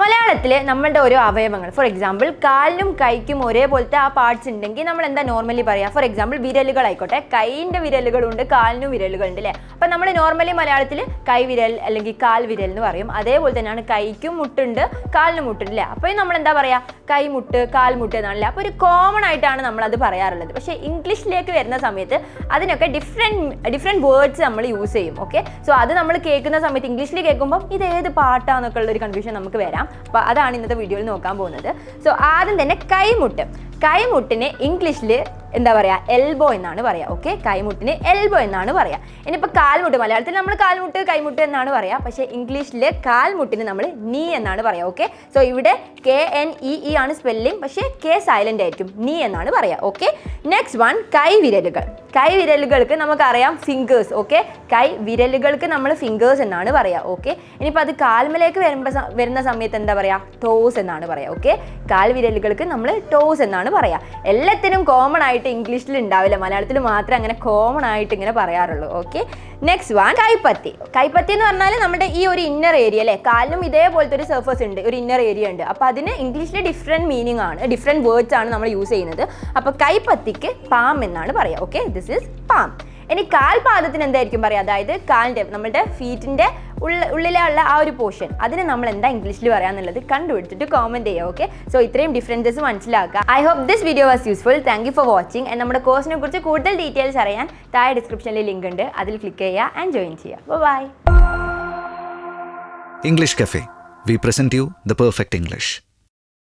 മലയാളത്തിൽ നമ്മളുടെ ഓരോ അവയവങ്ങൾ. ഫോർ എക്സാമ്പിൾ കാലിനും കൈക്കും ഒരേപോലത്തെ ആ പാർട്സ് ഉണ്ടെങ്കിൽ നമ്മൾ എന്താ നോർമലി പറയുക ഫോർ എക്സാമ്പിൾ വിരലുകൾ ആയിക്കോട്ടെ കൈയിന്റെ വിരലുകളുണ്ട് കാലിനും വിരലുകളുണ്ട് അല്ലേ അപ്പം നമ്മൾ നോർമലി മലയാളത്തിൽ കൈവിരൽ അല്ലെങ്കിൽ കാൽ വിരൽ എന്ന് പറയും. അതേപോലെ തന്നെയാണ് കൈക്കും മുട്ടുണ്ട് കാലിനും മുട്ടുണ്ട് അല്ലേ അപ്പോൾ നമ്മൾ എന്താ പറയുക കൈമുട്ട് കാൽമുട്ട് എന്നാണല്ലേ അപ്പോൾ ഒരു കോമൺ ആയിട്ടാണ് നമ്മൾ അത് പറയാറുള്ളത്. പക്ഷേ ഇംഗ്ലീഷിലേക്ക് വരുന്ന സമയത്ത് അതിനൊക്കെ ഡിഫറെന്റ് ഡിഫറെന്റ് വേർഡ്സ് നമ്മൾ യൂസ് ചെയ്യും ഓക്കെ സോ അത് നമ്മൾ കേൾക്കുന്ന സമയത്ത് ഇംഗ്ലീഷിൽ കേൾക്കുമ്പോൾ ഇത് ഏത് പാട്ടാന്നൊക്കെ ഉള്ള ഒരു കൺഫ്യൂഷൻ നമുക്ക് വരാം. അപ്പോൾ അതാണ് ഇന്നത്തെ വീഡിയോയിൽ നോക്കാൻ പോകുന്നത്. സോ ആദ്യം തന്നെ കൈമുട്ട്. കൈമുട്ടിനെ ഇംഗ്ലീഷിൽ എന്താ പറയുക എൽബോ എന്നാണ് പറയുക ഓക്കെ കൈമുട്ടിന് എൽബോ എന്നാണ് പറയുക ഇനിയിപ്പോൾ കാൽമുട്ട് മലയാളത്തിൽ നമ്മൾ കാൽമുട്ട് കൈമുട്ട് എന്നാണ് പറയുക പക്ഷേ ഇംഗ്ലീഷിൽ കാൽമുട്ടിന് നമ്മൾ നീ എന്നാണ് പറയുക ഓക്കെ സോ ഇവിടെ കെ എൻ ഇ ഇ ആണ് സ്പെല്ലിംഗ് പക്ഷേ കെ സൈലന്റ് ആയിരിക്കും നീ എന്നാണ് പറയുക ഓക്കെ നെക്സ്റ്റ് വൺ കൈവിരലുകൾ. കൈവിരലുകൾക്ക് നമുക്കറിയാം ഫിംഗേഴ്സ് ഓക്കെ കൈവിരലുകൾക്ക് നമ്മൾ ഫിംഗേഴ്സ് എന്നാണ് പറയുക ഓക്കെ ഇനിയിപ്പോൾ അത് കാൽമലേക്ക് വരുമ്പോൾ വരുന്ന സമയത്ത് എന്താ പറയുക ടോസ് എന്നാണ് പറയുക ഓക്കെ കാൽവിരലുകൾക്ക് നമ്മൾ ടോസ് എന്നാണ് പറയുക എല്ലാത്തിനും കോമൺ ആയിട്ട് ഇംഗ്ലീഷിൽ ഉണ്ടാവില്ല. മലയാളത്തിൽ മാത്രമേ അങ്ങനെ കോമൺ ആയിട്ട് ഇങ്ങനെ പറയാറുള്ളൂ. ഓക്കെ നെക്സ്റ്റ് വൺ കൈപ്പത്തി. കൈപ്പത്തി എന്ന് പറഞ്ഞാൽ നമ്മുടെ ഈ ഒരു ഇന്നർ ഏരിയ അല്ലേ കാലിനും ഇതേപോലത്തെ ഒരു സർഫസ് ഉണ്ട്. ഒരു ഇന്നർ ഏരിയ ഉണ്ട്. അപ്പോൾ അതിന് ഇംഗ്ലീഷിൽ ഡിഫറെന്റ് മീനിങ് ആണ്. ഡിഫറെന്റ് വേർഡ്സ് ആണ് നമ്മൾ യൂസ് ചെയ്യുന്നത്. അപ്പോൾ കൈപ്പത്തിക്ക് പാം എന്നാണ് പറയുക ഓക്കെ ദിസ് ഈസ് പാം ഇനി കാൽപാദത്തിന് എന്തായിരിക്കും പറയുക അതായത് കാലിന്റെ നമ്മുടെ ഫീറ്റിന്റെ ഉള്ളിലുള്ള ആ ഒരു പോർഷൻ അതിന് നമ്മൾ എന്താ ഇംഗ്ലീഷിൽ പറയാന്നുള്ളത് കണ്ടുപിടിച്ചിട്ട് കോമെന്റ് ചെയ്യുക ഓക്കെ സോ ഇത്രയും ഡിഫറൻസസ് മനസ്സിലാക്കുക. I hope this video was useful thank you for watching and നമ്മുടെ കോഴ്സിനെ കുറിച്ച് കൂടുതൽ ഡീറ്റെയിൽസ് അറിയാൻ താഴെ ഡിസ്ക്രിപ്ഷനിൽ ലിങ്ക് ഉണ്ട്. അതിൽ ക്ലിക്ക് ചെയ്യുക ആൻഡ് ജോയിൻ ചെയ്യുക. By English Cafe. We present you the perfect English.